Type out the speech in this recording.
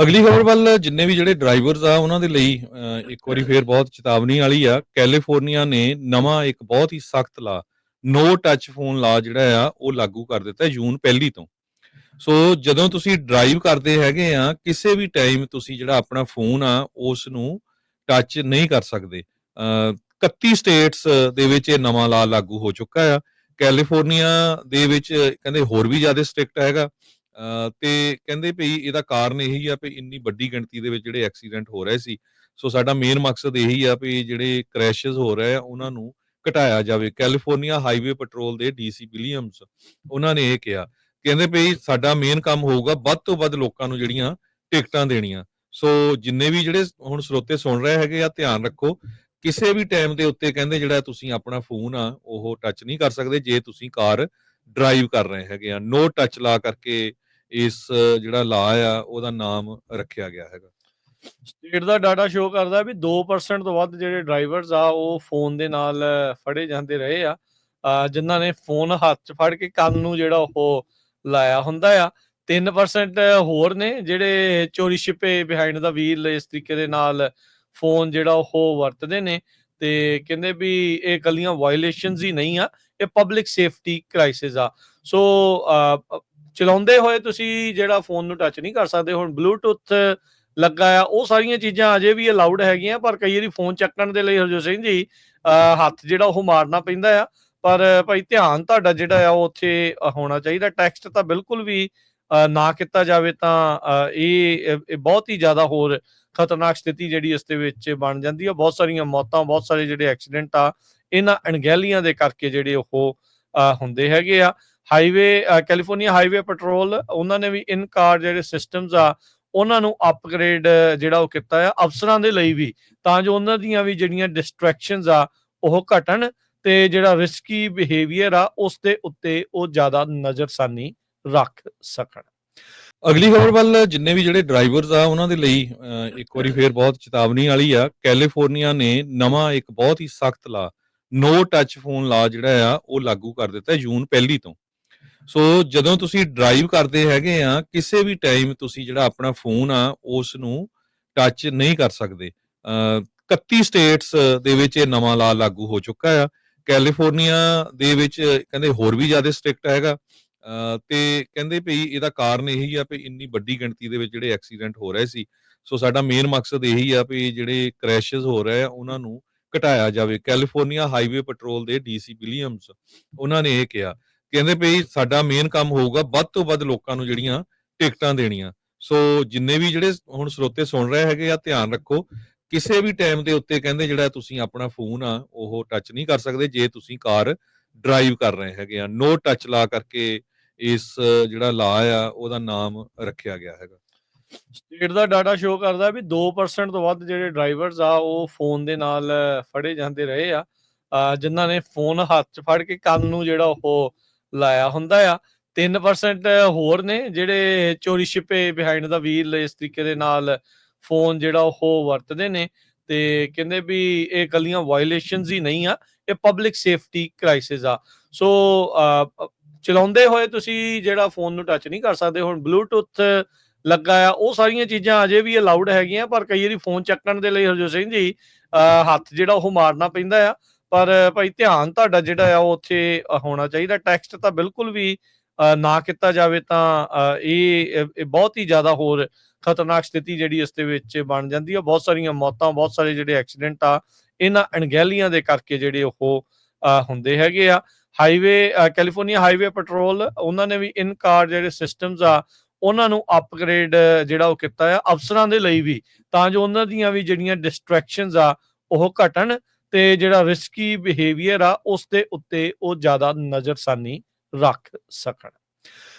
ਅਗਲੀ ਖਬਰ ਵੱਲ ਜਿੰਨੇ ਵੀ ਜਿਹੜੇ ਡਰਾਈਵਰਸ ਆ ਉਹਨਾਂ ਦੇ ਲਈ ਇੱਕ ਵਾਰੀ ਫੇਰ ਬਹੁਤ ਚੇਤਾਵਨੀ ਵਾਲੀ ਆ। ਕੈਲੀਫੋਰਨੀਆ ਨੇ ਨਵਾਂ ਇੱਕ ਬਹੁਤ ਹੀ ਸਖਤ ਲਾ ਨੋ ਟੱਚ ਫੋਨ ਲਾ ਜਿਹੜਾ ਆ ਉਹ ਲਾਗੂ ਕਰ ਦਿੱਤਾ ਜੂਨ ਪਹਿਲੀ ਤੋਂ। ਸੋ ਜਦੋਂ ਤੁਸੀਂ ਡਰਾਈਵ ਕਰਦੇ ਹੈਗੇ ਆ ਕਿਸੇ ਵੀ ਟਾਈਮ ਤੁਸੀਂ ਜਿਹੜਾ ਆਪਣਾ ਫੋਨ ਆ ਉਸ ਨੂੰ ਟੱਚ ਨਹੀਂ ਕਰ ਸਕਦੇ। ਅਹ, 31 ਸਟੇਟਸ ਦੇ ਵਿੱਚ ਇਹ ਨਵਾਂ ਲਾ ਲਾਗੂ ਹੋ ਚੁੱਕਾ ਆ। ਕੈਲੀਫੋਰਨੀਆ ਦੇ ਵਿੱਚ ਕਹਿੰਦੇ ਹੋਰ ਵੀ ਜ਼ਿਆਦਾ ਸਟ੍ਰਿਕਟ ਹੈਗਾ। ਤੇ ਕਹਿੰਦੇ ਭਈ ਇਹਦਾ ਕਾਰਨ ਇਹੀ ਆ ਵੀ ਇੰਨੀ ਵੱਡੀ ਗਿਣਤੀ ਦੇ ਵਿੱਚ ਜਿਹੜੇ ਐਕਸੀਡੈਂਟ ਹੋ ਰਹੇ ਸੀ, ਸੋ ਸਾਡਾ ਮੇਨ ਮਕਸਦ ਇਹੀ ਆ ਵੀ ਜਿਹੜੇ ਕ੍ਰੈਸ਼ਸ ਹੋ ਰਹੇ ਆ, ਉਹਨਾਂ ਨੂੰ ਘਟਾਇਆ ਜਾਵੇ। ਕੈਲੀਫੋਰਨੀਆ ਹਾਈਵੇ ਪੈਟਰੋਲ ਦੇ ਡੀਸੀ ਵਿਲੀਅਮਸ ਉਹਨਾਂ ਨੇ ਇਹ ਕਿਹਾ। ਕਹਿੰਦੇ ਭਈ ਸਾਡਾ ਮੇਨ ਕੰਮ ਹੋਊਗਾ ਵੱਧ ਤੋਂ ਵੱਧ ਲੋਕਾਂ ਨੂੰ ਜਿਹੜੀਆਂ ਟਿਕਟਾਂ ਦੇਣੀਆਂ। ਸੋ ਜਿੰਨੇ ਵੀ ਜਿਹੜੇ ਹੁਣ ਸਰੋਤੇ ਸੁਣ ਰਹੇ ਹੈਗੇ ਆ, ਧਿਆਨ ਰੱਖੋ, ਕਿਸੇ ਵੀ ਟਾਈਮ ਦੇ ਉੱਤੇ ਕਹਿੰਦੇ ਜਿਹੜਾ ਤੁਸੀਂ ਆਪਣਾ ਫੋਨ ਆ, ਉਹ ਟੱਚ ਨਹੀਂ ਕਰ ਸਕਦੇ, ਜੇ ਤੁਸੀਂ ਕਾਰ ਡਰਾਈਵ ਕਰ ਰਹੇ ਹੈਗੇ ਆ। ਨੋ ਟੱਚ ਲਾ ਕਰਕੇ ਇਸ, ਜਿਹੜਾ ਲਾ ਆ, ਉਹਦਾ ਨਾਮ ਰੱਖਿਆ ਗਿਆ ਹੈਗਾ। ਸਟੇਟ ਦਾ ਡਾਟਾ ਸ਼ੋ ਕਰਦਾ ਵੀ 2% ਤੋਂ ਵੱਧ ਜਿਹੜੇ ਡਰਾਈਵਰਸ ਆ, ਉਹ ਫੋਨ ਦੇ ਨਾਲ ਫੜੇ ਜਾਂਦੇ ਰਹੇ ਆ। ਜਿਨ੍ਹਾਂ ਨੇ ਫੋਨ ਹੱਥ 'ਚ ਫੜ ਕੇ ਕੰਨ ਨੂੰ ਜਿਹੜਾ ਉਹ ਲਾਇਆ ਹੁੰਦਾ ਆ। 3% ਹੋਰ ਨੇ ਜਿਹੜੇ ਚੋਰੀ ਛਿਪੇ ਬਿਹਾਈਂਡ ਦਾ ਵੀਲ ਇਸ ਤਰੀਕੇ ਦੇ ਨਾਲ ਫੋਨ ਜਿਹੜਾ ਉਹ ਵਰਤਦੇ ਨੇ। ਤੇ ਕਹਿੰਦੇ ਵੀ ਇਹ ਕੱਲੀਆਂ ਵਾਇਲੇਸ਼ਨਸ ਹੀ ਨਹੀਂ ਆ, ਇਹ ਪਬਲਿਕ ਸੇਫਟੀ ਕ੍ਰਾਈਸਿਸ ਆ। ਸੋ ਚਲਾਉਂਦੇ ਹੋਏ ਤੁਸੀਂ ਜਿਹੜਾ ਫੋਨ ਨੂੰ ਟੱਚ ਨਹੀਂ ਕਰ ਸਕਦੇ ਹੁਣ ਬਲੂਟੁੱਥ ਲੱਗਾ ਆ ਉਹ ਸਾਰੀਆਂ ਚੀਜ਼ਾਂ ਅਜੇ ਵੀ ਅਲਾਉਡ ਹੈਗੀਆਂ ਪਰ ਕਈ ਵਾਰੀ ਫੋਨ ਚੱਕਣ ਦੇ ਲਈ ਹਰਜੋਤ ਸਿੰਘ ਜੀ ਹੱਥ ਜਿਹੜਾ ਉਹ ਮਾਰਨਾ ਪੈਂਦਾ ਆ। ਪਰ ਭਾਈ ਧਿਆਨ ਤੁਹਾਡਾ ਜਿਹੜਾ ਆ ਉਹ ਉੱਥੇ ਹੋਣਾ ਚਾਹੀਦਾ। ਟੈਕਸਟ ਤਾਂ ਬਿਲਕੁਲ ਵੀ ਅ, ਨਾ ਕੀਤਾ ਜਾਵੇ ਤਾਂ ਇਹ ਬਹੁਤ ਹੀ ਜ਼ਿਆਦਾ ਹੋਰ ਖਤਰਨਾਕ ਸਥਿਤੀ ਜਿਹੜੀ ਇਸ ਦੇ ਵਿੱਚ ਬਣ ਜਾਂਦੀ ਆ। ਬਹੁਤ ਸਾਰੀਆਂ ਮੌਤਾਂ ਬਹੁਤ ਸਾਰੇ ਜਿਹੜੇ ਐਕਸੀਡੈਂਟ ਆ ਇਹਨਾਂ ਅਣਗਹਿਲੀਆਂ ਦੇ ਕਰਕੇ ਜਿਹੜੇ ਉਹ ਹੁੰਦੇ ਹੈਗੇ ਆ। ਹਾਈਵੇ ਕੈਲੀਫੋਰਨੀਆ ਹਾਈਵੇ ਪੈਟਰੋਲ, ਉਹਨਾਂ ਨੇ ਵੀ ਇਨ ਕਾਰ ਜਿਹੜੇ ਸਿਸਟਮਸ ਆ, ਉਹਨਾਂ ਨੂੰ ਅਪਗ੍ਰੇਡ ਜਿਹੜਾ ਉਹ ਕੀਤਾ ਆ, ਅਫਸਰਾਂ ਦੇ ਲਈ ਵੀ, ਤਾਂ ਜੋ ਉਹਨਾਂ ਦੀਆਂ ਵੀ ਜਿਹੜੀਆਂ ਡਿਸਟਰੈਕਸ਼ਨਸ ਆ, ਉਹ ਘਟਣ ਤੇ ਜਿਹੜਾ ਰਿਸਕੀ ਬਿਹੇਵੀਅਰ ਆ, ਉਸ ਦੇ ਉੱਤੇ ਉਹ ਜ਼ਿਆਦਾ ਨਜ਼ਰਸਾਨੀ ਰੱਖ ਸਕਣ। ਅਗਲੀ ਖਬਰ ਵੱਲ ਜਿੰਨੇ ਵੀ ਜਿਹੜੇ ਡਰਾਈਵਰਸ ਆ, ਉਹਨਾਂ ਦੇ ਲਈ ਇੱਕ ਵਾਰੀ ਫੇਰ ਬਹੁਤ ਚੇਤਾਵਨੀ ਵਾਲੀ ਆ, ਕੈਲੀਫੋਰਨੀਆ ਨੇ ਨਵਾਂ ਇੱਕ ਬਹੁਤ ਹੀ ਸਖਤ ਲਾ ਨੋ ਟੱਚ ਫੋਨ ਲਾ ਜਿਹੜਾ ਆ, ਉਹ ਲਾਗੂ ਕਰ ਦਿੱਤਾ ਜੂਨ ਪਹਿਲੀ ਤੋਂ। ਸੋ ਜਦੋਂ ਤੁਸੀਂ ਡਰਾਈਵ ਕਰਦੇ ਹੈਗੇ ਆ, ਕਿਸੇ ਵੀ ਟਾਈਮ ਤੁਸੀਂ ਜਿਹੜਾ ਆਪਣਾ ਫੋਨ ਆ ਉਸ ਨੂੰ ਟੱਚ ਨਹੀਂ ਕਰ ਸਕਦੇ। 31 ਸਟੇਟਸ ਦੇ ਵਿੱਚ ਇਹ ਨਵਾਂ ਲਾ ਲਾਗੂ ਹੋ ਚੁੱਕਾ ਆ। ਕੈਲੀਫੋਰਨੀਆ ਦੇ ਵਿੱਚ ਕਹਿੰਦੇ ਹੋਰ ਵੀ ਜ਼ਿਆਦਾ ਸਟ੍ਰਿਕਟ ਹੈਗਾ। ਅਹ ਤੇ ਕਹਿੰਦੇ ਭਈ ਇਹਦਾ ਕਾਰਨ ਇਹੀ ਆ ਵੀ ਇੰਨੀ ਵੱਡੀ ਗਿਣਤੀ ਦੇ ਵਿੱਚ ਜਿਹੜੇ ਐਕਸੀਡੈਂਟ ਹੋ ਰਹੇ ਸੀ। ਸੋ ਸਾਡਾ ਮੇਨ ਮਕਸਦ ਇਹੀ ਆ ਵੀ ਜਿਹੜੇ ਕ੍ਰੈਸ਼ਸ ਹੋ ਰਹੇ ਆ, ਉਹਨਾਂ ਨੂੰ ਘਟਾਇਆ ਜਾਵੇ। ਕੈਲੀਫੋਰਨੀਆ ਹਾਈਵੇ ਪੈਟਰੋਲ ਦੇ ਡੀਸੀ ਵਿਲੀਅਮਸ ਉਹਨਾਂ ਨੇ ਇਹ ਕਿਹਾ। ਕਹਿੰਦੇ ਭਈ ਸਾਡਾ ਮੇਨ ਕੰਮ ਹੋਊਗਾ ਵੱਧ ਤੋਂ ਵੱਧ ਲੋਕਾਂ ਨੂੰ ਜਿਹੜੀਆਂ ਟਿਕਟਾਂ ਦੇਣੀਆਂ। ਸੋ ਜਿੰਨੇ ਵੀ ਜਿਹੜੇ ਹੁਣ ਸਰੋਤੇ ਸੁਣ ਰਹੇ ਹੈਗੇ ਆ, ਧਿਆਨ ਰੱਖੋ, ਕਿਸੇ ਵੀ ਟਾਈਮ ਦੇ ਉੱਤੇ ਕਹਿੰਦੇ ਜਿਹੜਾ ਤੁਸੀਂ ਆਪਣਾ ਫੋਨ ਆ, ਉਹ ਟੱਚ ਨਹੀਂ ਕਰ ਸਕਦੇ, ਜੇ ਤੁਸੀਂ ਕਾਰ ਡਰਾਈਵ ਕਰ ਰਹੇ ਹੈਗੇ ਆ। ਨੋ ਟੱਚ ਲਾ ਕਰਕੇ ਇਸ ਜਿਹੜਾ ਲਾ ਆ, ਉਹਦਾ ਨਾਮ ਰੱਖਿਆ ਗਿਆ ਹੈਗਾ। ਸਟੇਟ ਦਾ ਡਾਟਾ ਸ਼ੋਅ ਕਰਦਾ ਵੀ 2% ਤੋਂ ਵੱਧ ਜਿਹੜੇ ਡਰਾਈਵਰਸ ਆ, ਉਹ ਫੋਨ ਦੇ ਨਾਲ ਫੜੇ ਜਾਂਦੇ ਰਹੇ ਆ। ਅਹ, ਜਿਨ੍ਹਾਂ ਨੇ ਫੋਨ ਹੱਥ 'ਚ ਫੜ ਕੇ ਕੰਨ ਨੂੰ ਜਿਹੜਾ ਉਹ ਲਾਇਆ ਹੁੰਦਾ ਆ। 3% ਹੋਰ ਨੇ ਜਿਹੜੇ ਚੋਰੀ ਛਿਪੇ ਬਿਹਾਈਂਡ ਦਾ ਵੀਲ ਇਸ ਤਰੀਕੇ ਦੇ ਨਾਲ ਫੋਨ ਜਿਹੜਾ ਉਹ ਵਰਤਦੇ ਨੇ ਤੇ ਕਹਿੰਦੇ ਵੀ ਇਹ ਕੱਲੀਆਂ ਵਾਇਲੇਸ਼ਨਸ ਹੀ ਨਹੀਂ ਆ ਇਹ ਪਬਲਿਕ ਸੇਫਟੀ ਕ੍ਰਾਈਸਿਸ ਆ। ਸੋ ਚਲਾਉਂਦੇ ਹੋਏ ਤੁਸੀਂ ਜਿਹੜਾ ਫੋਨ ਨੂੰ ਟੱਚ ਨਹੀਂ ਕਰ ਸਕਦੇ ਹੁਣ ਬਲੂਟੁੱਥ ਲੱਗਾ ਆ ਉਹ ਸਾਰੀਆਂ ਚੀਜ਼ਾਂ ਅਜੇ ਵੀ ਅਲਾਉਡ ਹੈਗੀਆਂ ਪਰ ਕਈ ਵਾਰੀ ਫੋਨ ਚੱਕਣ ਦੇ ਲਈ ਹਰਜੋਤ ਸਿੰਘ ਜੀ ਅਹ, ਹੱਥ ਜਿਹੜਾ ਉਹ ਮਾਰਨਾ ਪੈਂਦਾ ਆ। ਪਰ ਭਾਈ ਧਿਆਨ ਤੁਹਾਡਾ ਜਿਹੜਾ ਆ, ਉਹ ਉੱਥੇ ਹੋਣਾ ਚਾਹੀਦਾ। ਟੈਕਸਟ ਤਾਂ ਬਿਲਕੁਲ ਵੀ ਨਾ ਕੀਤਾ ਜਾਵੇ ਤਾਂ ਇਹ ਬਹੁਤ ਹੀ ਜ਼ਿਆਦਾ ਹੋਰ ਖਤਰਨਾਕ ਸਥਿਤੀ ਜਿਹੜੀ ਇਸ ਦੇ ਵਿੱਚ ਬਣ ਜਾਂਦੀ ਆ। ਬਹੁਤ ਸਾਰੀਆਂ ਮੌਤਾਂ, ਬਹੁਤ ਸਾਰੇ ਜਿਹੜੇ ਐਕਸੀਡੈਂਟ ਆ, ਇਹਨਾਂ ਅਣਗਹਿਲੀਆਂ ਦੇ ਕਰਕੇ ਜਿਹੜੇ ਉਹ ਹੁੰਦੇ ਹੈਗੇ ਆ। ਹਾਈਵੇ ਕੈਲੀਫੋਰਨੀਆ ਹਾਈਵੇ ਪੈਟਰੋਲ, ਉਹਨਾਂ ਨੇ ਵੀ ਇਨ ਕਾਰ ਜਿਹੜੇ ਸਿਸਟਮਸ ਆ, ਉਹਨਾਂ ਨੂੰ ਅਪਗ੍ਰੇਡ, ਜਿਹੜਾ ਉਹ ਕੀਤਾ ਆ, ਅਫਸਰਾਂ ਦੇ ਲਈ ਵੀ। ਤਾਂ ਜੋ ਉਹਨਾਂ ਦੀਆਂ ਵੀ ਜਿਹੜੀਆਂ ਡਿਸਟਰੈਕਸ਼ਨਸ ਆ, ਉਹ ਘਟਣ। ਤੇ ਜਿਹੜਾ ਰਿਸਕੀ ਬਿਹੇਵੀਅਰ ਆ ਉਸ ਦੇ ਉੱਤੇ ਉਹ ਜ਼ਿਆਦਾ ਨਜ਼ਰਸਾਨੀ ਰੱਖ ਸਕਣ।